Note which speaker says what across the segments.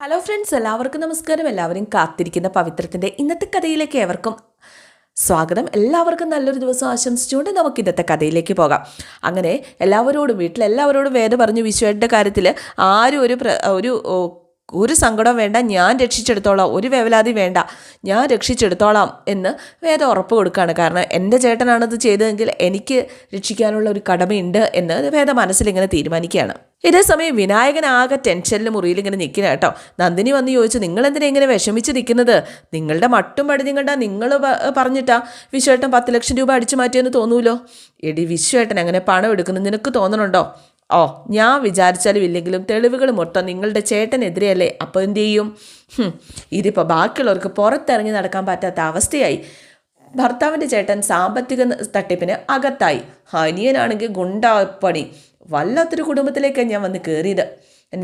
Speaker 1: Hello friends എല്ലാവർക്കും നമസ്കാരം. എല്ലാവരും കാത്തിരിക്കുന്ന പവിത്രത്തിന്റെ ഇന്നത്തെ കഥയിലേക്ക് ഏവർക്കും സ്വാഗതം. എല്ലാവർക്കും നല്ലൊരു ദിവസം ആശംസിച്ചുകൊണ്ട് നമുക്ക് ഇന്നത്തെ കഥയിലേക്ക് പോകാം. അങ്ങനെ എല്ലാവരോടും വീട്ടിലെല്ലാവരോടും വേദ പറഞ്ഞു വിശ്വയുടെ കാര്യത്തിൽ ആരും ഒരു ഒരു ഒരു സങ്കടം വേണ്ട ഞാൻ രക്ഷിച്ചെടുത്തോളാം ഒരു വേവലാതി വേണ്ട ഞാൻ രക്ഷിച്ചെടുത്തോളാം എന്ന് വേദ ഉറപ്പ് കൊടുക്കുകയാണ്. കാരണം എന്റെ ചേട്ടനാണത് ചെയ്തതെങ്കിൽ എനിക്ക് രക്ഷിക്കാനുള്ള ഒരു കടമയുണ്ട് എന്ന് വേദ മനസ്സിലിങ്ങനെ തീരുമാനിക്കുകയാണ്. ഇതേ സമയം വിനായകൻ ആകെ ടെൻഷനിൽ മുറിയിൽ ഇങ്ങനെ നിൽക്കുന്ന കേട്ടോ. നന്ദിനി വന്ന് ചോദിച്ചു നിങ്ങൾ എന്തിനാ ഇങ്ങനെ വിഷമിച്ച് നിൽക്കുന്നത്? നിങ്ങളുടെ മട്ടും പടിഞ്ഞും കണ്ടാ നിങ്ങൾ പറഞ്ഞിട്ടാ വിശ്വേട്ടൻ പത്ത് ലക്ഷം രൂപ അടിച്ചു മാറ്റിയെന്ന് തോന്നൂലോ? എടി വിശ്വേട്ടൻ അങ്ങനെ പണം എടുക്കുന്നു നിനക്ക് തോന്നണുണ്ടോ? ഓ ഞാൻ വിചാരിച്ചാലും ഇല്ലെങ്കിലും തെളിവുകൾ മൊത്തം നിങ്ങളുടെ ചേട്ടനെതിരെയല്ലേ? അപ്പോൾ എന്തു ചെയ്യും? ഇതിപ്പോൾ ബാക്കിയുള്ളവർക്ക് പുറത്തിറങ്ങി നടക്കാൻ പറ്റാത്ത അവസ്ഥയായി. ഭർത്താവിന്റെ ചേട്ടൻ സാമ്പത്തിക തട്ടിപ്പിന് അകത്തായി. അനിയനാണെങ്കിൽ ഗുണ്ടാപ്പണി. വല്ലാത്തൊരു കുടുംബത്തിലേക്കാണ് ഞാൻ വന്ന് കയറിയത്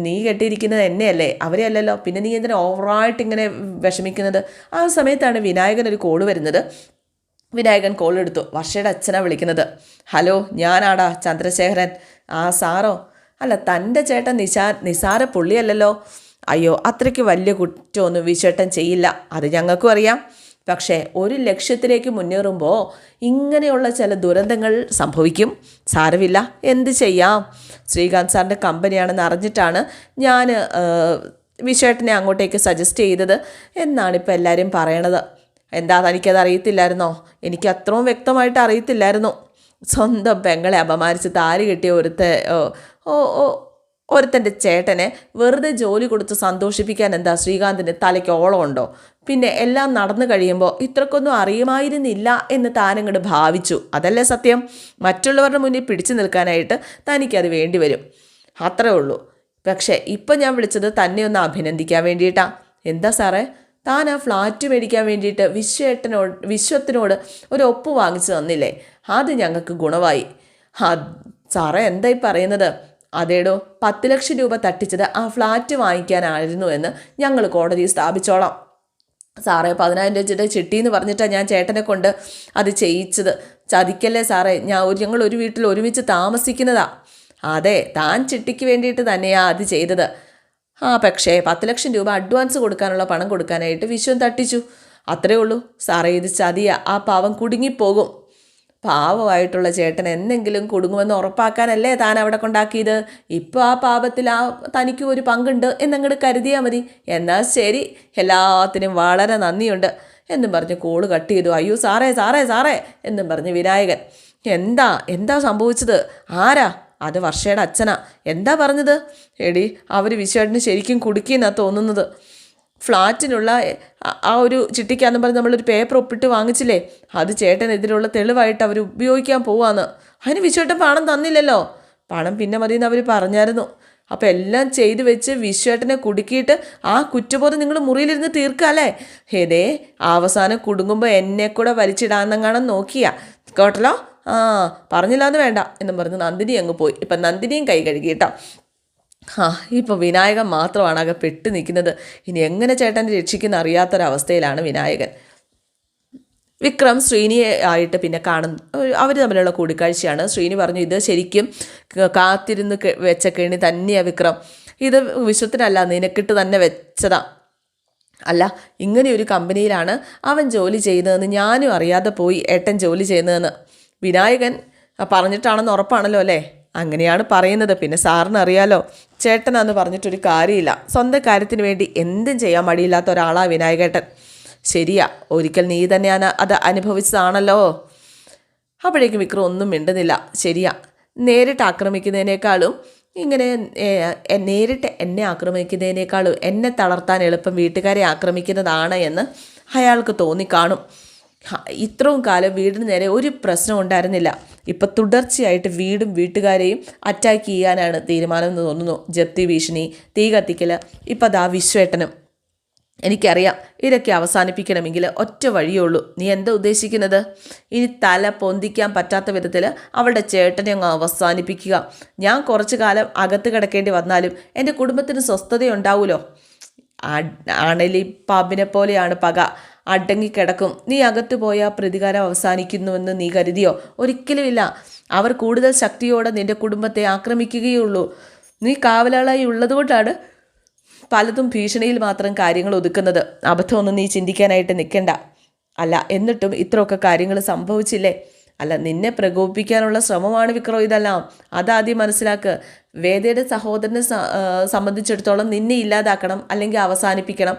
Speaker 1: നീ കെട്ടിയിരിക്കുന്നത് എന്നെയല്ലേ? അവരെ അല്ലല്ലോ പിന്നെ നീ എന്തിനാ ഓവറായിട്ട് ഇങ്ങനെ വിഷമിക്കുന്നത്? ആ സമയത്താണ് വിനായകൻ ഒരു കോൾ വരുന്നത്. വിനായകൻ കോൾ എടുത്തു വർഷയുടെ അച്ഛനാണ് വിളിക്കുന്നത്. ഹലോ ഞാനാടാ ചന്ദ്രശേഖരൻ. ആ സാറോ അല്ല തന്റെ ചേട്ടൻ നിശാ നിസാര പുള്ളിയല്ലല്ലോ അയ്യോ അത്രയ്ക്ക് വലിയ കുറ്റമൊന്നും വിശേട്ടം ചെയ്യില്ല. അത് ഞങ്ങൾക്കും അറിയാം. പക്ഷേ ഒരു ലക്ഷ്യത്തിലേക്ക് മുന്നേറുമ്പോൾ ഇങ്ങനെയുള്ള ചില ദുരന്തങ്ങൾ സംഭവിക്കും. സാരമില്ല എന്ത് ചെയ്യാം? ശ്രീകാന്ത് സാറിന്റെ കമ്പനിയാണെന്ന് അറിഞ്ഞിട്ടാണ് ഞാൻ വിശേട്ടനെ അങ്ങോട്ടേക്ക് സജസ്റ്റ് ചെയ്തത്. എന്നാണ് ഇപ്പോൾ എല്ലാവരും പറയണത്. എന്താ തനിക്കത് അറിയത്തില്ലായിരുന്നോ? എനിക്ക് അത്രയും വ്യക്തമായിട്ട് അറിയത്തില്ലായിരുന്നു. സ്വന്തം പെങ്ങളെ അപമാനിച്ച് താലി കെട്ടിയ ഒരുത്ത ഓ ഓ ഒരുത്തന്റെ ചേട്ടനെ വെറുതെ ജോലി കൊടുത്ത് സന്തോഷിപ്പിക്കാൻ എന്താ ശ്രീകാന്തിന് തലയ്ക്ക് ഓളമുണ്ടോ? പിന്നെ എല്ലാം നടന്നു കഴിയുമ്പോൾ ഇത്രക്കൊന്നും അറിയുമായിരുന്നില്ല എന്ന് താനങ്ങോട്ട് ഭാവിച്ചു. അതല്ലേ സത്യം? മറ്റുള്ളവരുടെ മുന്നിൽ പിടിച്ചു നിൽക്കാനായിട്ട് തനിക്കത് വേണ്ടി വരും. അത്രേ ഉള്ളൂ. പക്ഷേ ഇപ്പം ഞാൻ വിളിച്ചത് തന്നെ ഒന്ന് അഭിനന്ദിക്കാൻ വേണ്ടിയിട്ടാണ് എന്താ സാറേ? താൻ ആ ഫ്ലാറ്റ് മേടിക്കാൻ വേണ്ടിയിട്ട് വിശ്വേട്ടനോട് വിശ്വത്തിനോട് ഒരു ഒപ്പ് വാങ്ങിച്ചു തന്നില്ലേ? അത് ഞങ്ങൾക്ക് ഗുണമായി. ആ സാറേ എന്തായി പറയുന്നത്? അതേടോ പത്ത് ലക്ഷം രൂപ തട്ടിച്ചത് ആ ഫ്ലാറ്റ് വാങ്ങിക്കാനായിരുന്നു എന്ന് ഞങ്ങൾ കോടതിയിൽ സ്ഥാപിച്ചോളാം. സാറേ പതിനായിരം രൂപയുടെ ചിട്ടി എന്ന് പറഞ്ഞിട്ടാണ് ഞാൻ ചേട്ടനെ കൊണ്ട് അത് ചെയ്യിച്ചത്. ചതിക്കല്ലേ സാറേ? ഞാൻ ഒരു ഞങ്ങൾ ഒരു വീട്ടിൽ ഒരുമിച്ച് താമസിക്കുന്നതാ. അതെ താൻ ചിട്ടിക്ക് വേണ്ടിയിട്ട് തന്നെയാണ് അത് ചെയ്തത്. ആ പക്ഷേ പത്ത് ലക്ഷം രൂപ അഡ്വാൻസ് കൊടുക്കാനുള്ള പണം കൊടുക്കാനായിട്ട് വിശ്വൻ തട്ടിച്ചു. അത്രേ ഉള്ളൂ. സാറേ ഇത് ചതിയ. ആ പാവം കുടുങ്ങിപ്പോകും. പാവമായിട്ടുള്ള ചേട്ടൻ എന്തെങ്കിലും കുടുങ്ങുമെന്ന് ഉറപ്പാക്കാനല്ലേ താൻ അവിടെ കൊണ്ടാക്കിയത്? ഇപ്പോൾ ആ പാപത്തിൽ ആ തനിക്കും ഒരു പങ്കുണ്ട് എന്നങ്ങോട്ട് കരുതിയാൽ മതി. എന്നാൽ ശരി. എല്ലാത്തിനും വളരെ നന്ദിയുണ്ട്. എന്നും പറഞ്ഞ് കോൾ കട്ട് ചെയ്തു. അയ്യോ സാറേ സാറേ സാറേ എന്നും പറഞ്ഞ് വിനായകൻ. എന്താ എന്താ സംഭവിച്ചത്? ആരാ? അത് വർഷയുടെ അച്ഛനാ. എന്താ പറഞ്ഞത്? എടി അവർ വിശ്വേട്ടന് ശരിക്കും കുടുക്കിയെന്നാണ് തോന്നുന്നത്. ഫ്ലാറ്റിനുള്ള ആ- ഒരു ചിട്ടിക്കാന്ന് പറഞ്ഞ് നമ്മളൊരു പേപ്പർ ഒപ്പിട്ട് വാങ്ങിച്ചില്ലേ? അത് ചേട്ടനെതിരെയുള്ള തെളിവായിട്ട് അവർ ഉപയോഗിക്കാൻ പോവാന്ന്. അതിന് വിശ്വേട്ടൻ പണം തന്നില്ലല്ലോ. പണം പിന്നെ മതി എന്ന് അവർ പറഞ്ഞായിരുന്നു. അപ്പോൾ എല്ലാം ചെയ്തു വെച്ച് വിശ്വേട്ടനെ കുടുക്കിയിട്ട് ആ കുറ്റബോധം നിങ്ങൾ മുറിയിലിരുന്ന് തീർക്കാല്ലേ ഹേതേ അവസാനം കുടുങ്ങുമ്പോൾ എന്നെ കൂടെ വലിച്ചിടാന്നെങ്ങാണം നോക്കിയാ. കേട്ടല്ലോ? ആ പറഞ്ഞില്ലാന്ന് വേണ്ട എന്നും പറഞ്ഞ് നന്ദിനി അങ്ങ് പോയി. ഇപ്പം നന്ദിനിയും കൈ കഴുകി കേട്ടോ. ആ ഇപ്പോൾ വിനായകൻ മാത്രമാണ് ആകെ പെട്ട് നിൽക്കുന്നത്. ഇനി എങ്ങനെ ചേട്ടനെ രക്ഷിക്കുന്ന അറിയാത്തൊരവസ്ഥയിലാണ് വിനായകൻ. വിക്രം ശ്രീനിയെ ആയിട്ട് പിന്നെ കാണുന്നു അവർ തമ്മിലുള്ള കൂടിക്കാഴ്ചയാണ്. ശ്രീനി പറഞ്ഞു ഇത് ശരിക്കും കാത്തിരുന്ന് വെച്ച കെണി തന്നെയാണ് വിക്രം. ഇത് വിശ്വത്തിനല്ല നിനക്കിട്ട് തന്നെ വെച്ചതാ. അല്ല ഇങ്ങനെ ഒരു കമ്പനിയിലാണ് അവൻ ജോലി ചെയ്യുന്നതെന്ന് ഞാനും അറിയാതെ പോയി ഏട്ടൻ ജോലി ചെയ്യുന്നതെന്ന്. വിനായകൻ പറഞ്ഞിട്ടാണെന്ന് ഉറപ്പാണല്ലോ അല്ലേ? അങ്ങനെയാണ് പറയുന്നത്. പിന്നെ സാറിന് അറിയാലോ ചേട്ടനാന്ന് പറഞ്ഞിട്ടൊരു കാര്യമില്ല. സ്വന്തം കാര്യത്തിന് വേണ്ടി എന്തും ചെയ്യാൻ മടിയില്ലാത്ത ഒരാളാ വിനായകേട്ടൻ. ശരിയാ ഒരിക്കൽ നീ തന്നെയാണ് അത് അനുഭവിച്ചതാണല്ലോ. അപ്പോഴേക്കും വിക്രം ഒന്നും മിണ്ടുന്നില്ല. ശരിയാ നേരിട്ട് ആക്രമിക്കുന്നതിനേക്കാളും ഇങ്ങനെ നേരിട്ട് എന്നെ ആക്രമിക്കുന്നതിനേക്കാളും എന്നെ തളർത്താൻ എളുപ്പം വീട്ടുകാരെ ആക്രമിക്കുന്നതാണ് എന്ന് അയാൾക്ക് തോന്നിക്കാണും. ഇത്രയും കാലം വീടിന് നേരെ ഒരു പ്രശ്നം ഉണ്ടായിരുന്നില്ല. ഇപ്പം തുടർച്ചയായിട്ട് വീടും വീട്ടുകാരെയും അറ്റാക്ക് ചെയ്യാനാണ് തീരുമാനം എന്ന് തോന്നുന്നു. ജപ്തി ഭീഷണി തീ കത്തിക്കൽ ഇപ്പം അതാ വിശ്വേട്ടനും. എനിക്കറിയാം ഇതൊക്കെ അവസാനിപ്പിക്കണമെങ്കിൽ ഒറ്റ വഴിയേ ഉള്ളൂ. നീ എന്താ ഉദ്ദേശിക്കുന്നത്? ഇനി തല പൊന്തിക്കാൻ പറ്റാത്ത വിധത്തിൽ അവളുടെ ചേട്ടനെ അങ്ങ് അവസാനിപ്പിക്കുക. ഞാൻ കുറച്ചു കാലം അകത്ത് കിടക്കേണ്ടി വന്നാലും എന്റെ കുടുംബത്തിന് സ്വസ്ഥതയുണ്ടാവുമല്ലോ ആണലി പാമ്പിനെ പോലെയാണ് പക. അടങ്ങിക്കിടക്കും. നീ അകത്തു പോയാൽ പ്രതികാരം അവസാനിക്കുന്നുവെന്ന് നീ കരുതിയോ? ഒരിക്കലുമില്ല. അവർ കൂടുതൽ ശക്തിയോടെ നിന്റെ കുടുംബത്തെ ആക്രമിക്കുകയുള്ളൂ. നീ കാവലാളായി ഉള്ളതുകൊണ്ടാണ് പലതും ഭീഷണിയിൽ മാത്രം കാര്യങ്ങൾ ഒതുക്കുന്നത്. അബദ്ധമൊന്നും നീ ചിന്തിക്കാനായിട്ട് നിൽക്കണ്ട. അല്ല എന്നിട്ടും ഇത്രയൊക്കെ കാര്യങ്ങൾ സംഭവിച്ചില്ലേ? അല്ല നിന്നെ പ്രകോപിപ്പിക്കാനുള്ള ശ്രമമാണ് വിക്രം ഇതെല്ലാം. അതാദ്യം മനസ്സിലാക്ക് വേദയുടെ സഹോദരനെ സംബന്ധിച്ചിടത്തോളം നിന്നെ ഇല്ലാതാക്കണം അല്ലെങ്കിൽ അവസാനിപ്പിക്കണം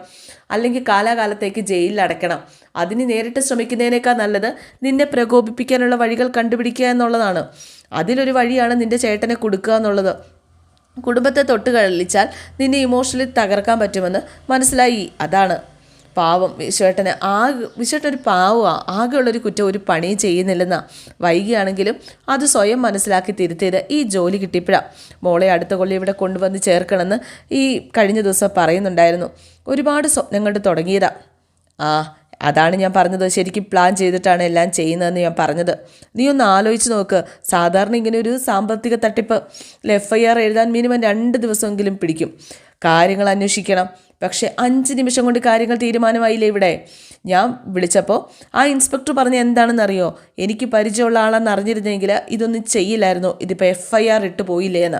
Speaker 1: അല്ലെങ്കിൽ കാലാകാലത്തേക്ക് ജയിലിൽ അടയ്ക്കണം. അതിന് നേരിട്ട് ശ്രമിക്കുന്നതിനേക്കാൾ നല്ലത് നിന്നെ പ്രകോപിപ്പിക്കാനുള്ള വഴികൾ കണ്ടുപിടിക്കുക എന്നുള്ളതാണ്. അതിലൊരു വഴിയാണ് നിന്റെ ചേട്ടനെ കൊടുക്കുക എന്നുള്ളത്. കുടുംബത്തെ തൊട്ട് കളിച്ചാൽ നിന്നെ ഇമോഷണലി തകർക്കാൻ പറ്റുമെന്ന് മനസ്സിലായി. അതാണ്. പാവം വിശ്വേട്ടന്. ആ വിശ്വേട്ടൻ ഒരു പാവമാണ് ആകെയുള്ളൊരു കുറ്റം ഒരു പണി ചെയ്യുന്നില്ലെന്നാ. വൈകിയാണെങ്കിലും അത് സ്വയം മനസ്സിലാക്കി തിരുത്തിയത് ഈ ജോലി കിട്ടിയപ്പോഴാണ് മോളെ അടുത്ത കൊള്ളി ഇവിടെ കൊണ്ടുവന്ന് ചേർക്കണമെന്ന് ഈ കഴിഞ്ഞ ദിവസം പറയുന്നുണ്ടായിരുന്നു. ഒരുപാട് സ്വപ്നങ്ങൾ തുടങ്ങിയതാ. ആ അതാണ് ഞാൻ പറഞ്ഞത്. ശരിക്കും പ്ലാൻ ചെയ്തിട്ടാണ് എല്ലാം ചെയ്യുന്നതെന്ന് ഞാൻ പറഞ്ഞത്. നീ ഒന്ന് ആലോചിച്ച് നോക്ക്. സാധാരണ ഇങ്ങനെ ഒരു സാമ്പത്തിക തട്ടിപ്പ് എഫ് ഐ ആർ എഴുതാൻ മിനിമം രണ്ട് ദിവസമെങ്കിലും പിടിക്കും. കാര്യങ്ങൾ അന്വേഷിക്കണം. പക്ഷേ അഞ്ച് നിമിഷം കൊണ്ട് കാര്യങ്ങൾ തീരുമാനമായില്ലേ ഇവിടെ? ഞാൻ വിളിച്ചപ്പോൾ ആ ഇൻസ്പെക്ടർ പറഞ്ഞ എന്താണെന്നറിയോ? എനിക്ക് പരിചയമുള്ള ആളാണെന്ന് അറിഞ്ഞിരുന്നെങ്കിൽ ഇതൊന്നും ചെയ്യില്ലായിരുന്നു. ഇതിപ്പോൾ എഫ് ഐ ആർ ഇട്ട് പോയില്ലേ എന്ന്.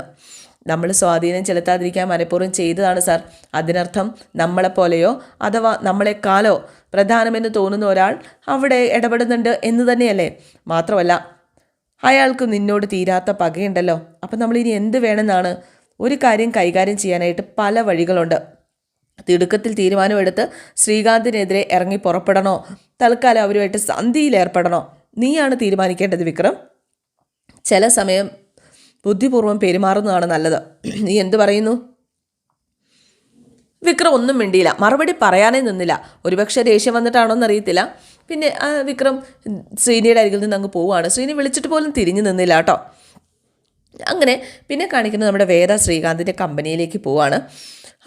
Speaker 1: നമ്മൾ സ്വാധീനം ചെലുത്താതിരിക്കാൻ മനഃപൂർവം ചെയ്തതാണ് സാർ. അതിനർത്ഥം നമ്മളെപ്പോലെയോ അഥവാ നമ്മളെക്കാലോ പ്രധാനമെന്ന് തോന്നുന്ന ഒരാൾ അവിടെ ഇടപെടുന്നുണ്ട് എന്ന് തന്നെയല്ലേ? മാത്രമല്ല അയാൾക്ക് നിന്നോട് തീരാത്ത പകയുണ്ടല്ലോ. അപ്പം നമ്മൾ ഇനി എന്ത് വേണമെന്നാണ് ഒരു കാര്യം കൈകാര്യം ചെയ്യാനായിട്ട് പല വഴികളുണ്ട്. തിടുക്കത്തിൽ തീരുമാനമെടുത്ത് ശ്രീകാന്തിനെതിരെ ഇറങ്ങി പുറപ്പെടണോ? തൽക്കാലം അവരുമായിട്ട് സന്ധിയിൽ ഏർപ്പെടണോ? നീയാണ് തീരുമാനിക്കേണ്ടത് വിക്രം? ചില സമയം ബുദ്ധിപൂർവം പെരുമാറുന്നതാണ് നല്ലത്. നീ എന്ത് പറയുന്നു? വിക്രം ഒന്നും മിണ്ടിയില്ല. മറുപടി പറയാനേ നിന്നില്ല. ഒരുപക്ഷെ ദേഷ്യം വന്നിട്ടാണോ എന്നറിയത്തില്ല. പിന്നെ വിക്രം ശ്രീനിയുടെ അരികിൽ നിന്ന് അങ്ങ് പോവുകയാണ്. ശ്രീനി വിളിച്ചിട്ട് പോലും തിരിഞ്ഞു നിന്നില്ല കേട്ടോ. അങ്ങനെ പിന്നെ കാണിക്കുന്നത് നമ്മുടെ വേദ ശ്രീകാന്തിന്റെ കമ്പനിയിലേക്ക് പോവാണ്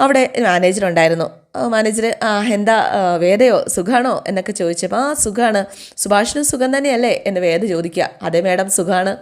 Speaker 1: അവിടെ മാനേജർ ഉണ്ടായിരുന്നു. മാനേജർ എന്താ വേദയോ സുഖാണോ എന്നൊക്കെ ചോദിച്ചപ്പോൾ ആ സുഖമാണ് സുഭാഷിനും സുഖം തന്നെയല്ലേ? എന്ന് വേദ ചോദിക്കുക. അതെ മേഡം സുഖാണ്.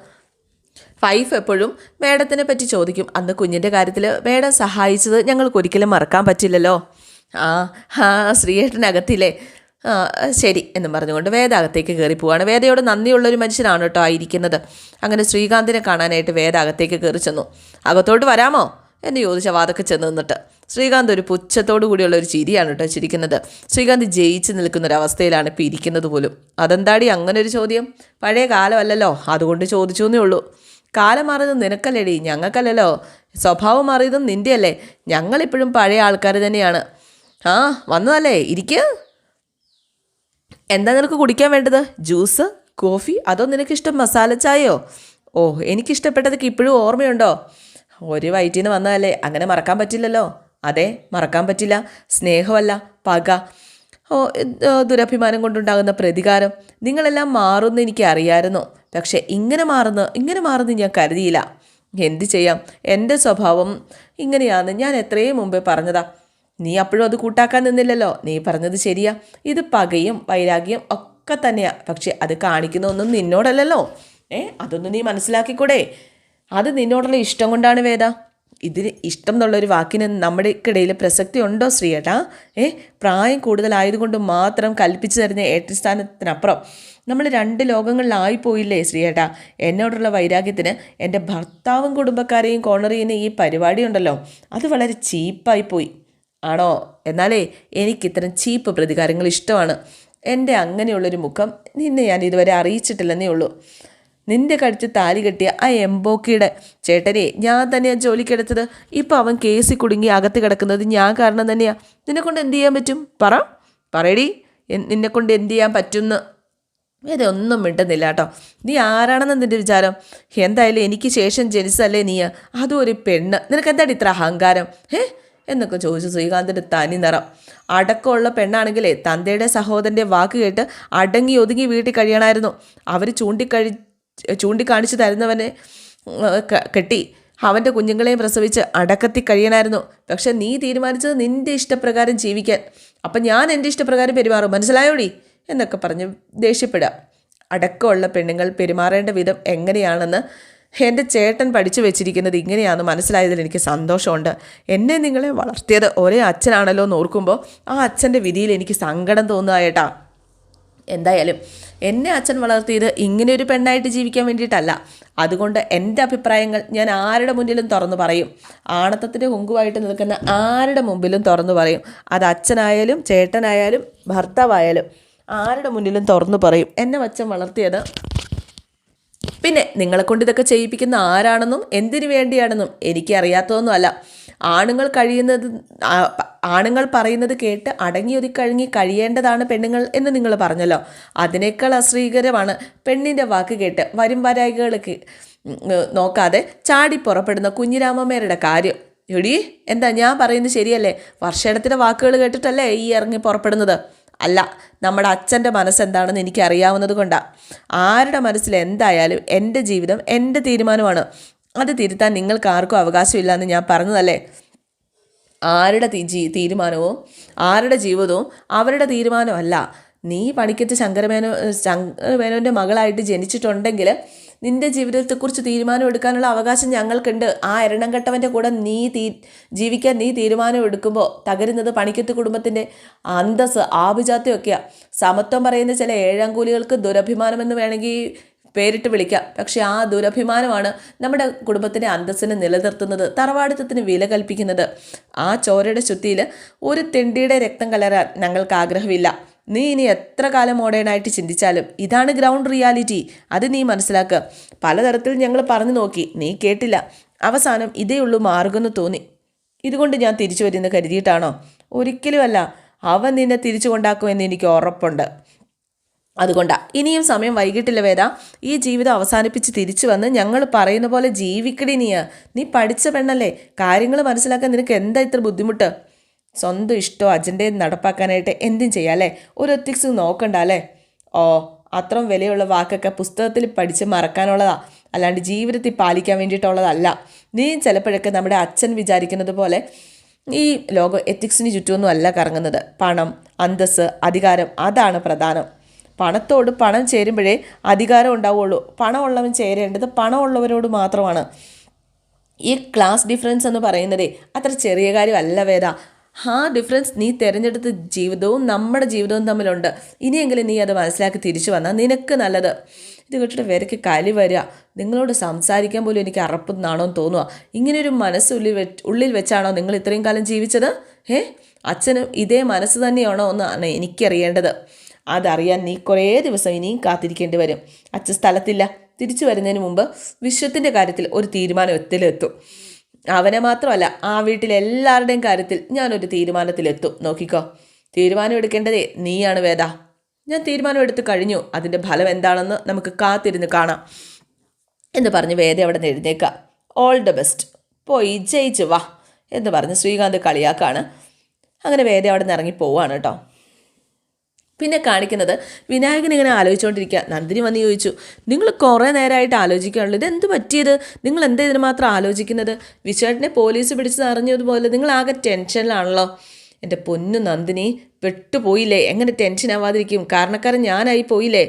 Speaker 1: ഫൈഫ് എപ്പോഴും മേഡത്തിനെ പറ്റി ചോദിക്കും. അന്ന് കുഞ്ഞിന്റെ കാര്യത്തിൽ മേഡം സഹായിച്ചത് ഞങ്ങൾക്ക് ഒരിക്കലും മറക്കാൻ പറ്റില്ലല്ലോ. ആ ആ ശ്രീയേട്ടനകത്തില്ലേ? ആ ശരി എന്നും പറഞ്ഞുകൊണ്ട് വേദ അകത്തേക്ക് കയറി പോവാണ്. വേദയോട് നന്ദിയുള്ളൊരു മനുഷ്യനാണ് കേട്ടോ ആയിരിക്കുന്നത്. അങ്ങനെ ശ്രീകാന്തിനെ കാണാനായിട്ട് വേദ അകത്തേക്ക് കയറി ചെന്നു. അകത്തോട്ട് വരാമോ? എന്ന് ചോദിച്ച വാതൊക്കെ ചെന്ന് നിന്നിട്ട്. ശ്രീകാന്ത് ഒരു പുച്ഛത്തോടു കൂടിയുള്ള ഒരു ചിരിയാണ് കേട്ടോ ചിരിക്കുന്നത്. ശ്രീകാന്ത് ജയിച്ച് നിൽക്കുന്ന ഒരു അവസ്ഥയിലാണ് ഇപ്പോൾ ഇരിക്കുന്നത് പോലും. അതെന്താടി അങ്ങനെ ഒരു ചോദ്യം? പഴയ കാലമല്ലല്ലോ. അതുകൊണ്ട് ചോദിച്ചു എന്നേ ഉള്ളൂ. കാലം മാറിയത് നിനക്കല്ലേടി? ഞങ്ങൾക്കല്ലല്ലോ. സ്വഭാവം മാറിയതും നിന്റെ അല്ലേ ഞങ്ങളിപ്പോഴും പഴയ ആൾക്കാർ തന്നെയാണ്. ആ വന്നതല്ലേ? ഇരിക്കുക എന്താ നിനക്ക് കുടിക്കാൻ വേണ്ടത്? Juice coffee? അതോ നിനക്കിഷ്ടം മസാല ചായയോ? ഓ എനിക്കിഷ്ടപ്പെട്ടതൊക്കെ ഇപ്പോഴും ഓർമ്മയുണ്ടോ? ഒരു വയറ്റിൽ നിന്ന് വന്നതല്ലേ. അങ്ങനെ മറക്കാൻ പറ്റില്ലല്ലോ. അതെ മറക്കാൻ പറ്റില്ല. സ്നേഹമല്ല പക. ഓ ദുരഭിമാനം കൊണ്ടുണ്ടാകുന്ന പ്രതികാരം നിങ്ങളെല്ലാം മാറുമെന്ന് എനിക്ക് അറിയാമായിരുന്നു പക്ഷേ ഇങ്ങനെ മാറുന്ന ഇങ്ങനെ മാറുന്ന ഞാൻ കരുതിയില്ല. എന്ത് ചെയ്യാം? എന്റെ സ്വഭാവം ഇങ്ങനെയാണ്. ഞാൻ എത്രയും മുമ്പേ പറഞ്ഞതാ. നീ അപ്പോഴും അത് കൂട്ടാക്കാൻ നിന്നില്ലല്ലോ. നീ പറഞ്ഞത് ശരിയാ. ഇത് പകയും വൈരാഗ്യം ഒക്കെ തന്നെയാ. പക്ഷെ അത് കാണിക്കുന്ന ഒന്നും നിന്നോടല്ലല്ലോ. ഏ അതൊന്നും നീ മനസ്സിലാക്കിക്കൂടെ? അത് നിന്നോടുള്ള ഇഷ്ടം കൊണ്ടാണ് വേദ. ഇതിന് ഇഷ്ടം എന്നുള്ളൊരു വാക്കിന് നമ്മുടെ ഇടയിൽ പ്രസക്തി ഉണ്ടോ ശ്രീയേട്ടാ? ഏ പ്രായം കൂടുതലായതുകൊണ്ട് മാത്രം കൽപ്പിച്ചു തരുന്ന ഏറ്റുസ്ഥാനത്തിനപ്പുറം നമ്മൾ രണ്ട് ലോകങ്ങളിലായി പോയില്ലേ ശ്രീയേട്ടാ? എന്നോടുള്ള വൈരാഗ്യത്തിന് എന്റെ ഭർത്താവും കുടുംബക്കാരെയും കോർണർ ചെയ്യുന്ന ഈ പരിപാടി ഉണ്ടല്ലോ അത് വളരെ ചീപ്പായി പോയി ആണോ? എന്നാലേ എനിക്കിത്തരം ചീപ്പ് പ്രതികാരങ്ങൾ ഇഷ്ടമാണ്. എന്റെ അങ്ങനെയുള്ളൊരു മുഖം നിന്നെ ഞാൻ ഇതുവരെ അറിയിച്ചിട്ടില്ലെന്നേ ഉള്ളൂ. നിന്റെ കഴിച്ച് താലി കെട്ടിയ ആ എംബോക്കിയുടെ ചേട്ടനെ ഞാൻ തന്നെയാണ് ജോലിക്കെടുത്തത് ഇപ്പം അവൻ കേസിൽ കുടുങ്ങി അകത്ത് കിടക്കുന്നത് ഞാൻ കാരണം തന്നെയാണ് നിന്നെക്കൊണ്ട് എന്ത് ചെയ്യാൻ പറ്റും? പറ. പറയടി. നിന്നെക്കൊണ്ട് നിന്നെ എന്ത് ചെയ്യാൻ പറ്റുമെന്ന് വേറെ ഒന്നും മിണ്ടുന്നില്ല കേട്ടോ. നീ ആരാണെന്ന് നിന്റെ വിചാരം? എന്തായാലും എനിക്ക് ശേഷം ജനിച്ചതല്ലേ നീ? അതും ഒരു പെണ്ണ്. നിനക്ക് എന്താണ് ഇത്ര അഹങ്കാരം? ഏ എന്നൊക്കെ ചോദിച്ചു ശ്രീകാന്തിന്റെ തനി നിറം. അടക്കമുള്ള പെണ്ണാണെങ്കിലേ തന്തയുടെ സഹോദരന്റെ വാക്ക് കേട്ട് അടങ്ങി ഒതുങ്ങി വീട്ടിൽ കഴിയണമായിരുന്നു അവർ ചൂണ്ടിക്കഴി ചൂണ്ടിക്കാണിച്ചു തരുന്നവനെ കെട്ടി അവന്റെ കുഞ്ഞുങ്ങളെയും പ്രസവിച്ച് അടക്കത്തി കഴിയണമായിരുന്നു പക്ഷെ നീ തീരുമാനിച്ചത് നിന്റെ ഇഷ്ടപ്രകാരം ജീവിക്കാൻ. അപ്പം ഞാൻ എന്റെ ഇഷ്ടപ്രകാരം പെരുമാറും. മനസ്സിലായോടി? എന്നൊക്കെ പറഞ്ഞ് ദേഷ്യപ്പെടുക. അടക്കമുള്ള പെണ്ണുങ്ങൾ പെരുമാറേണ്ട വിധം എങ്ങനെയാണെന്ന് എന്റെ ചേട്ടൻ പഠിച്ചു വെച്ചിരിക്കുന്നത് ഇങ്ങനെയാണെന്ന് മനസ്സിലായതിൽ എനിക്ക് സന്തോഷമുണ്ട്. എന്നെ നിങ്ങളെ വളർത്തിയത് ഒരേ അച്ഛനാണല്ലോ എന്ന് ഓർക്കുമ്പോൾ ആ അച്ഛന്റെ വിധിയിൽ എനിക്ക് സങ്കടം തോന്നുക ഏട്ടാ. എന്തായാലും എന്നെ അച്ഛൻ വളർത്തിയത് ഇങ്ങനെ ഒരു പെണ്ണായിട്ട് ജീവിക്കാൻ വേണ്ടിയിട്ടല്ല. അതുകൊണ്ട് എന്റെ അഭിപ്രായങ്ങൾ ഞാൻ ആരുടെ മുന്നിലും തുറന്നു പറയും. ആണത്തത്തിന്റെ ഹുങ്കുവായിട്ട് നിൽക്കുന്ന ആരുടെ മുമ്പിലും തുറന്നു പറയും. അത് അച്ഛനായാലും ചേട്ടനായാലും ഭർത്താവായാലും ആരുടെ മുന്നിലും തുറന്നു പറയും. എന്നെ വച്ചൻ വളർത്തിയത്. പിന്നെ നിങ്ങളെ കൊണ്ട് ഇതൊക്കെ ചെയ്യിപ്പിക്കുന്ന ആരാണെന്നും എന്തിനു വേണ്ടിയാണെന്നും എനിക്കറിയാത്തതൊന്നുമല്ല ആണുങ്ങൾ കഴിയുന്നത് ആണുങ്ങൾ പറയുന്നത് കേട്ട് അടങ്ങി ഒതുക്കഴങ്ങി കഴിയേണ്ടതാണ് പെണ്ണുങ്ങൾ എന്ന് നിങ്ങൾ പറഞ്ഞല്ലോ. അതിനേക്കാൾ അശ്രീകരമാണ് പെണ്ണിന്റെ വാക്ക് കേട്ട് വരും വരായികൾക്ക് നോക്കാതെ ചാടി പുറപ്പെടുന്ന കുഞ്ഞിരാമമ്മേരുടെ കാര്യം. എടി എന്താ ഞാൻ പറയുന്നത് ശരിയല്ലേ? വർഷേടത്തിന്റെ വാക്കുകൾ കേട്ടിട്ടല്ലേ ഈ ഇറങ്ങി പുറപ്പെടുന്നത്? അല്ല നമ്മുടെ അച്ഛന്റെ മനസ്സെന്താണെന്ന് എനിക്ക് അറിയാവുന്നത് കൊണ്ടാണ് ആരുടെ മനസ്സിൽ എന്തായാലും എന്റെ ജീവിതം എന്റെ തീരുമാനമാണ്. അത് തിരുത്താൻ നിങ്ങൾക്ക് ആർക്കും അവകാശമില്ല എന്ന് ഞാൻ പറഞ്ഞതല്ലേ? ആരുടെ തീരുമാനവും ആരുടെ ജീവിതവും അവരുടെ തീരുമാനമല്ല. നീ പണിക്കത്ത് ശങ്കരമേനോ ശങ്കരമേനോന്റെ മകളായിട്ട് ജനിച്ചിട്ടുണ്ടെങ്കിൽ നിന്റെ ജീവിതത്തെക്കുറിച്ച് തീരുമാനമെടുക്കാനുള്ള അവകാശം ഞങ്ങൾക്കുണ്ട്. ആ എരണം കെട്ടവന്റെ കൂടെ നീ തീ ജീവിക്കാൻ നീ തീരുമാനം എടുക്കുമ്പോൾ തകരുന്നത് പണിക്കത്ത് കുടുംബത്തിന്റെ അന്തസ് ആഭിജാത്യമൊക്കെയാണ് സമത്വം പറയുന്ന ചില ഏഴാംകൂലികൾക്ക് ദുരഭിമാനമെന്ന് വേണമെങ്കിൽ പേരിട്ട് വിളിക്കാം. പക്ഷേ ആ ദുരഭിമാനമാണ് നമ്മുടെ കുടുംബത്തിന്റെ അന്തസ്സിനെ നിലനിർത്തുന്നത് തറവാടിത്തത്തിന് വില കൽപ്പിക്കുന്നത്. ആ ചോരയുടെ ശുദ്ധിയിൽ ഒരു തെണ്ടിയുടെ രക്തം കലരാൻ ഞങ്ങൾക്ക് ആഗ്രഹമില്ല. നീ ഇനി എത്ര കാലം മോഡേണായിട്ട് ചിന്തിച്ചാലും ഇതാണ് ഗ്രൗണ്ട് റിയാലിറ്റി. അത് നീ മനസ്സിലാക്കുക പലതരത്തിൽ ഞങ്ങൾ പറഞ്ഞു നോക്കി. നീ കേട്ടില്ല. അവസാനം ഇതേ ഉള്ളൂ മാർഗമെന്ന് തോന്നി. ഇതുകൊണ്ട് ഞാൻ തിരിച്ചു വരുമെന്ന് കരുതിയിട്ടാണോ? ഒരിക്കലുമല്ല. അവൻ നിന്നെ തിരിച്ചു കൊണ്ടാക്കുമെന്ന് എനിക്ക് ഉറപ്പുണ്ട്. അതുകൊണ്ടാണ് ഇനിയും സമയം വൈകിട്ടില്ല വേദ. ഈ ജീവിതം അവസാനിപ്പിച്ച് തിരിച്ചു വന്ന് ഞങ്ങൾ പറയുന്ന പോലെ ജീവിക്കടി നീ നീ പഠിച്ച പെണ്ണല്ലേ? കാര്യങ്ങൾ മനസ്സിലാക്കാൻ നിനക്ക് എന്താ ഇത്ര ബുദ്ധിമുട്ട്? സ്വന്തം ഇഷ്ടമോ അജണ്ടയും നടപ്പാക്കാനായിട്ട് എന്തും ചെയ്യാം അല്ലേ? ഒരു എത്തിക്സ് നോക്കണ്ട അല്ലേ? ഓ അത്രയും വിലയുള്ള വാക്കൊക്കെ പുസ്തകത്തിൽ പഠിച്ച് മറക്കാനുള്ളതാ. അല്ലാണ്ട് ജീവിതത്തിൽ പാലിക്കാൻ വേണ്ടിയിട്ടുള്ളതല്ല. നീ ചിലപ്പോഴൊക്കെ നമ്മുടെ അച്ഛൻ വിചാരിക്കുന്നത് പോലെ ഈ ലോകം എത്തിക്സിന് ചുറ്റുമൊന്നും അല്ല കറങ്ങുന്നത്. പണം അന്തസ് അധികാരം അതാണ് പ്രധാനം. പണത്തോട് പണം ചേരുമ്പോഴേ അധികാരം ഉണ്ടാവുള്ളൂ. പണമുള്ളവൻ ചേരേണ്ടത് പണമുള്ളവരോട് മാത്രമാണ്. ഈ ക്ലാസ് ഡിഫറൻസ് എന്ന് പറയുന്നതേ അത്ര ചെറിയ കാര്യമല്ല വേദ. ആ ഡിഫറൻസ് നീ തിരഞ്ഞെടുത്ത ജീവിതവും നമ്മുടെ ജീവിതവും തമ്മിലുണ്ട്. ഇനിയെങ്കിലും നീ അത് മനസ്സിലാക്കി തിരിച്ചു വന്നാൽ നിനക്ക് നല്ലത്. ഇത് കേട്ടിട്ട് വരയ്ക്ക് കലി വരിക. നിങ്ങളോട് സംസാരിക്കാൻ പോലും എനിക്ക് അറപ്പുന്നാണോ എന്ന് തോന്നുക ഇങ്ങനെയൊരു മനസ്സ് ഉള്ളിൽ ഉള്ളിൽ വെച്ചാണോ നിങ്ങൾ ഇത്രയും കാലം ജീവിച്ചത്? ഏ അച്ഛനും ഇതേ മനസ്സ് തന്നെയാണോ എന്നാണ് എനിക്കറിയേണ്ടത്. അതറിയാൻ നീ കുറേ ദിവസം ഇനിയും കാത്തിരിക്കേണ്ടി വരും. അച്ഛൻ സ്ഥലത്തില്ല. തിരിച്ചു വരുന്നതിന് മുമ്പ് വിശ്വത്തിന്റെ കാര്യത്തിൽ ഒരു തീരുമാനം എത്തിലെത്തും അവനെ മാത്രമല്ല ആ വീട്ടിലെല്ലാവരുടെയും കാര്യത്തിൽ ഞാനൊരു തീരുമാനത്തിലെത്തും. നോക്കിക്കോ തീരുമാനം എടുക്കേണ്ടതേ നീയാണ് വേദ. ഞാൻ തീരുമാനം എടുത്തു കഴിഞ്ഞു. അതിന്റെ ഫലം എന്താണെന്ന് നമുക്ക് കാത്തിരുന്ന് കാണാം എന്ന് പറഞ്ഞ് വേദ അവിടെ നിന്ന് എഴുന്നേക്കാം. ഓൾ ദ ബെസ്റ്റ് പോയി ജയിച്ചു വാ എന്ന് പറഞ്ഞ് ശ്രീകാന്ത് കളിയാക്കാണ്. അങ്ങനെ വേദ അവിടെ നിന്ന് ഇറങ്ങി പോവാണ് കേട്ടോ. പിന്നെ കാണിക്കുന്നത് വിനായകൻ ഇങ്ങനെ ആലോചിച്ചുകൊണ്ടിരിക്കുക നന്ദിനി വന്ന് ചോദിച്ചു നിങ്ങൾ കുറേ നേരമായിട്ട് ആലോചിക്കാനുള്ളൂ ഇത് എന്ത് പറ്റിയത്? നിങ്ങൾ എന്താ ഇതിന് മാത്രം ആലോചിക്കുന്നത്? വിശേട്ടനെ പോലീസ് പിടിച്ച് അറിഞ്ഞതുപോലെ നിങ്ങൾ ആകെ ടെൻഷനിലാണല്ലോ. എന്റെ പൊന്നു നന്ദിനി പെട്ടുപോയില്ലേ? എങ്ങനെ ടെൻഷൻ ആവാതിരിക്കും? കാരണക്കാരൻ ഞാനായി പോയില്ലേ?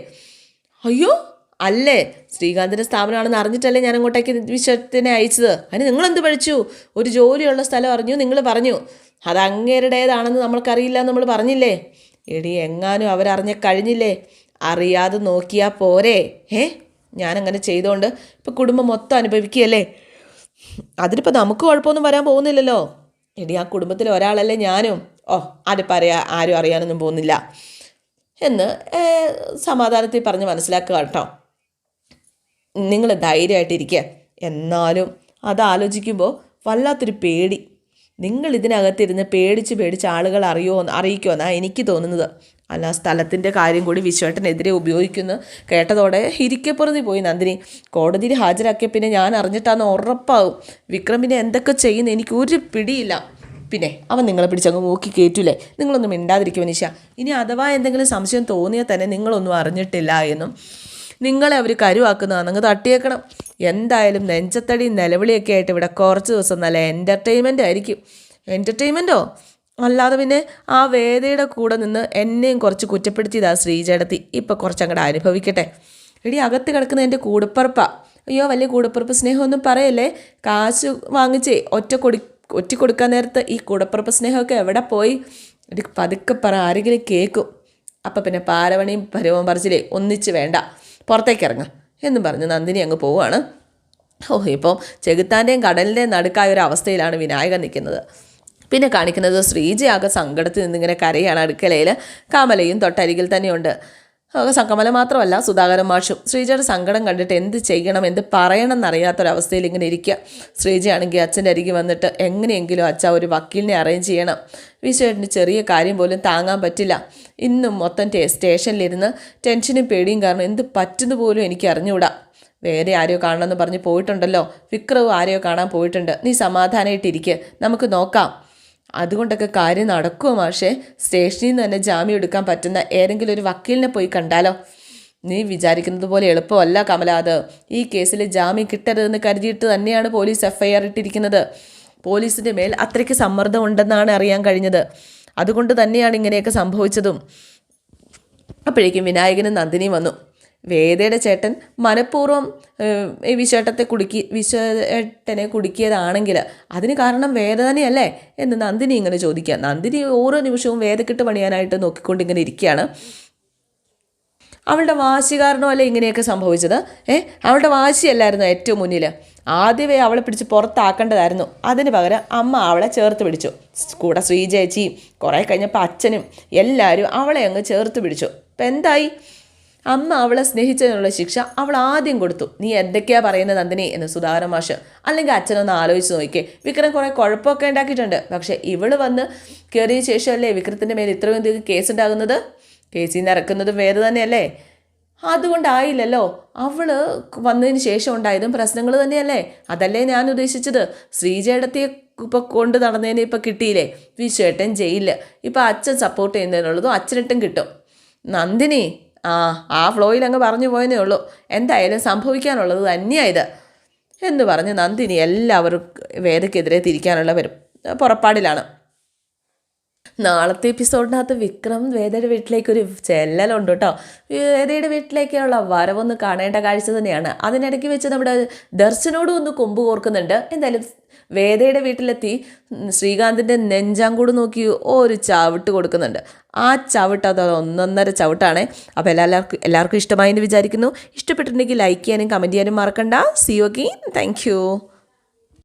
Speaker 1: അയ്യോ അല്ലേ? ശ്രീകാന്തിന്റെ സ്ഥാപനമാണെന്ന് അറിഞ്ഞിട്ടല്ലേ ഞാൻ അങ്ങോട്ടേക്ക് വിശ്വത്തിനെ അയച്ചത്? അതിന് നിങ്ങളെന്ത് പഠിച്ചു? ഒരു ജോലിയുള്ള സ്ഥലം അറിഞ്ഞു നിങ്ങൾ പറഞ്ഞു. അത് അങ്ങേരുടേതാണെന്ന് നമ്മൾക്കറിയില്ല എന്ന് നമ്മൾ പറഞ്ഞില്ലേ? എടി എങ്ങാനും അവരറിഞ്ഞ കഴിഞ്ഞില്ലേ? അറിയാതെ നോക്കിയാൽ പോരെ. ഏ ഞാനങ്ങനെ ചെയ്തുകൊണ്ട് ഇപ്പം കുടുംബം മൊത്തം അനുഭവിക്കുകയല്ലേ? അതിനിപ്പോൾ നമുക്ക് കുഴപ്പമൊന്നും വരാൻ പോകുന്നില്ലല്ലോ. എടി ആ കുടുംബത്തിൽ ഒരാളല്ലേ ഞാനും. ഓ അത് അറിയാ ആരും അറിയാനൊന്നും പോകുന്നില്ല. എന്ന് സമാധാനത്തിൽ പറഞ്ഞ് മനസ്സിലാക്കുക കേട്ടോ. നിങ്ങൾ ധൈര്യമായിട്ടിരിക്കുക. എന്നാലും അത് ആലോചിക്കുമ്പോൾ വല്ലാത്തൊരു പേടി. നിങ്ങൾ ഇതിനകത്തിരുന്ന് പേടിച്ച് പേടിച്ച് ആളുകൾ അറിയോ അറിയിക്കോ എന്നാ എനിക്ക് തോന്നുന്നത്. അല്ല സ്ഥലത്തിന്റെ കാര്യം കൂടി വിശ്വേട്ടനെതിരെ ഉപയോഗിക്കുന്നു. കേട്ടതോടെ ഇരിക്കപ്പുറത്തി പോയി നന്ദിനി. കോടതിയിൽ ഹാജരാക്കിയ പിന്നെ ഞാൻ അറിഞ്ഞിട്ടാന്ന് ഉറപ്പാവും. വിക്രമിനെ എന്തൊക്കെ ചെയ്യുന്ന എനിക്ക് ഒരു പിടിയില്ല. പിന്നെ അവൻ നിങ്ങളെ പിടിച്ചങ്ങ് നോക്കി കയറ്റൂലേ നിങ്ങളൊന്നും മിണ്ടാതിരിക്കും നിശ ഇനി അഥവാ എന്തെങ്കിലും സംശയം തോന്നിയാൽ തന്നെ നിങ്ങളൊന്നും അറിഞ്ഞിട്ടില്ല എന്നും നിങ്ങളെ അവർ കരുവാക്കുന്നതാണ് അങ്ങ് തട്ടിയേക്കണം. എന്തായാലും നെഞ്ചത്തടി നിലവിളിയൊക്കെ ആയിട്ട് ഇവിടെ കുറച്ച് ദിവസം നല്ല എന്റർടൈൻമെന്റ് ആയിരിക്കും. എന്റർടൈൻമെന്റോ അല്ലാതെ പിന്നെ ആ വേദയുടെ കൂടെ നിന്ന് എന്നെയും കുറച്ച് കുറ്റപ്പെടുത്തിയതാ ശ്രീജടത്തി ഇപ്പം കുറച്ചങ്ങോട്ട് അനുഭവിക്കട്ടെ. എടി അകത്ത് കിടക്കുന്ന എന്റെ കൂടപ്പുറപ്പാ. അയ്യോ വലിയ കൂടപ്പുറപ്പ് സ്നേഹമൊന്നും പറയല്ലേ? കാശ് വാങ്ങിച്ചേ. ഒറ്റ കൊടി ഒറ്റ കൊടുക്കാൻ നേരത്ത് ഈ കൂടപ്പുറപ്പ് സ്നേഹമൊക്കെ എവിടെ പോയി? എടി പതുക്കെ പറ ആരെങ്കിലും കേൾക്കും അപ്പം പിന്നെ പാലവണിയും പരവും പറച്ചിലേ ഒന്നിച്ച് വേണ്ട. പുറത്തേക്ക് ഇറങ്ങാം എന്നും പറഞ്ഞ് നന്ദിനി അങ്ങ് പോവുകയാണ് ഓ ഇപ്പോൾ ചെകുത്താന്റെയും കടലിന്റെയും നടുക്കായ ഒരു അവസ്ഥയിലാണ് വിനായകൻ നിൽക്കുന്നത്. പിന്നെ കാണിക്കുന്നത് ശ്രീജയാകെ സങ്കടത്തിൽ നിന്നിങ്ങനെ കരയാണ് അടുക്കളയിൽ കമലയും തൊട്ടരികിൽ തന്നെയുണ്ട്. കമല മാത്രമല്ല സുധാകരൻ മാഷും. ശ്രീജയുടെ സങ്കടം കണ്ടിട്ട് എന്ത് ചെയ്യണം എന്ത് പറയണം എന്നറിയാത്തൊരവസ്ഥയിൽ ഇങ്ങനെ ഇരിക്കുക ശ്രീജയാണെങ്കിൽ അച്ഛന്റെ അരികെ വന്നിട്ട് എങ്ങനെയെങ്കിലും അച്ഛ ഒരു വക്കീലിനെ അറേഞ്ച് ചെയ്യണം. വിശ്വേട്ടന് ചെറിയ കാര്യം പോലും താങ്ങാൻ പറ്റില്ല. ഇന്നും മൊത്തം സ്റ്റേഷനിലിരുന്ന് ടെൻഷനും പേടിയും കാരണം എന്ത് പറ്റുന്നു പോലും എനിക്ക് അറിഞ്ഞുകൂടാ. വേറെ ആരെയോ കാണണമെന്ന് പറഞ്ഞ് പോയിട്ടുണ്ടല്ലോ. വിക്രവും ആരെയോ കാണാൻ പോയിട്ടുണ്ട്. നീ സമാധാനമായിട്ടിരിക്കുക നമുക്ക് നോക്കാം. അതുകൊണ്ടൊക്കെ കാര്യം നടക്കുമോ മാഷേ? സ്റ്റേഷനിൽ നിന്ന് തന്നെ ജാമ്യം എടുക്കാൻ പറ്റുന്ന ഏതെങ്കിലും ഒരു വക്കീലിനെ പോയി കണ്ടാലോ? നീ വിചാരിക്കുന്നത് പോലെ എളുപ്പമല്ല കമല അത്. ഈ കേസിൽ ജാമ്യം കിട്ടരുതെന്ന് കരുതിയിട്ട് തന്നെയാണ് പോലീസ് എഫ്ഐആർ ഇട്ടിരിക്കുന്നത്. പോലീസിന്റെ മേൽ അത്രയ്ക്ക് സമ്മർദ്ദം ഉണ്ടെന്നാണ് അറിയാൻ കഴിഞ്ഞത്. അതുകൊണ്ട് തന്നെയാണ് ഇങ്ങനെയൊക്കെ സംഭവിച്ചതും. അപ്പോഴേക്കും വിനായകനും നന്ദിനിയും വന്നു. വേദയുടെ ചേട്ടൻ മനഃപൂർവം വിശേട്ടത്തെ കുടുക്കി വിശേട്ടനെ കുടുക്കിയതാണെങ്കിൽ അതിന് കാരണം വേദ തന്നെയല്ലേ? എന്ന് നന്ദിനി ഇങ്ങനെ ചോദിക്കുക. നന്ദിനി ഓരോ നിമിഷവും വേദക്കിട്ട് പണിയാനായിട്ട് നോക്കിക്കൊണ്ട് ഇങ്ങനെ ഇരിക്കുകയാണ്. അവളുടെ വാശി കാരണമല്ലേ ഇങ്ങനെയൊക്കെ സംഭവിച്ചത്? ഏ അവളുടെ വാശിയല്ലായിരുന്നു ഏറ്റവും മുന്നിൽ? ആദ്യമേ അവളെ പിടിച്ച് പുറത്താക്കേണ്ടതായിരുന്നു. അതിന് പകരം അമ്മ അവളെ ചേർത്ത് പിടിച്ചു. കൂടെ ശ്രീജേച്ചിയും കുറേ കഴിഞ്ഞപ്പോൾ അച്ഛനും എല്ലാവരും അവളെ അങ്ങ് ചേർത്ത് പിടിച്ചു. ഇപ്പം എന്തായി? അമ്മ അവളെ സ്നേഹിച്ചതിനുള്ള ശിക്ഷ അവൾ ആദ്യം കൊടുത്തു. നീ എന്തൊക്കെയാ പറയുന്നത് നന്ദിനി എന്ന് സുധാകരൻ മാഷ് അല്ലെങ്കിൽ അച്ഛനൊന്ന് ആലോചിച്ച് നോക്കിയേ വിക്രം കുറേ കുഴപ്പമൊക്കെ ഉണ്ടാക്കിയിട്ടുണ്ട്. പക്ഷേ ഇവൾ വന്ന് കയറിയ ശേഷമല്ലേ വിക്രത്തിന്റെ മേൽ ഇത്രയും കേസ് ഉണ്ടാകുന്നത് കേസിൽ നിന്ന് ഇറക്കുന്നത് വേറെ തന്നെയല്ലേ? അതുകൊണ്ടായില്ലല്ലോ. അവൾ വന്നതിന് ശേഷം ഉണ്ടായതും പ്രശ്നങ്ങൾ തന്നെയല്ലേ? അതല്ലേ ഞാൻ ഉദ്ദേശിച്ചത്. ശ്രീജേടത്തിയെ ഇപ്പൊ കൊണ്ട് നടന്നതിന് ഇപ്പൊ കിട്ടിയില്ലേ? വിശ്വേട്ടൻ ജയിലിൽ. ഇപ്പൊ അച്ഛൻ സപ്പോർട്ട് ചെയ്യുന്നതിനുള്ളതും അച്ഛനിട്ടും കിട്ടും. നന്ദിനി ആ ആ ഫ്ലോയിൽ അങ്ങ് പറഞ്ഞു പോയെന്നേ ഉള്ളൂ. എന്തായാലും സംഭവിക്കാനുള്ളത് തന്നെയായത് എന്ന് പറഞ്ഞ് നന്ദിനി എല്ലാവരും വേദയ്ക്കെതിരെ തിരിക്കാനുള്ള വരും പുറപ്പാടിലാണ്. നാളത്തെ എപ്പിസോഡിനകത്ത് വിക്രം വേദയുടെ വീട്ടിലേക്ക് ഒരു ചെല്ലലുണ്ട് കേട്ടോ. വേദയുടെ വീട്ടിലേക്കുള്ള വരവൊന്ന് കാണേണ്ട കാഴ്ച തന്നെയാണ്. അതിനിടയ്ക്ക് വെച്ച് നമ്മുടെ ദർശനോടും ഒന്ന് കൊമ്പ് കോർക്കുന്നുണ്ട്. എന്തായാലും വേദയുടെ വീട്ടിലെത്തി ശ്രീകാന്തിന്റെ നെഞ്ചാങ്കൂട് നോക്കി ഒരു ചവിട്ട് കൊടുക്കുന്നുണ്ട്. ആ ചവിട്ട് അത് ഒന്നൊന്നര ചവിട്ടാണ്. അപ്പോൾ എല്ലാവർക്കും എല്ലാവർക്കും ഇഷ്ടമായി എന്ന് വിചാരിക്കുന്നു. ഇഷ്ടപ്പെട്ടിട്ടുണ്ടെങ്കിൽ ലൈക്ക് ചെയ്യാനും കമന്റ് ചെയ്യാനും മറക്കണ്ട. C okay thank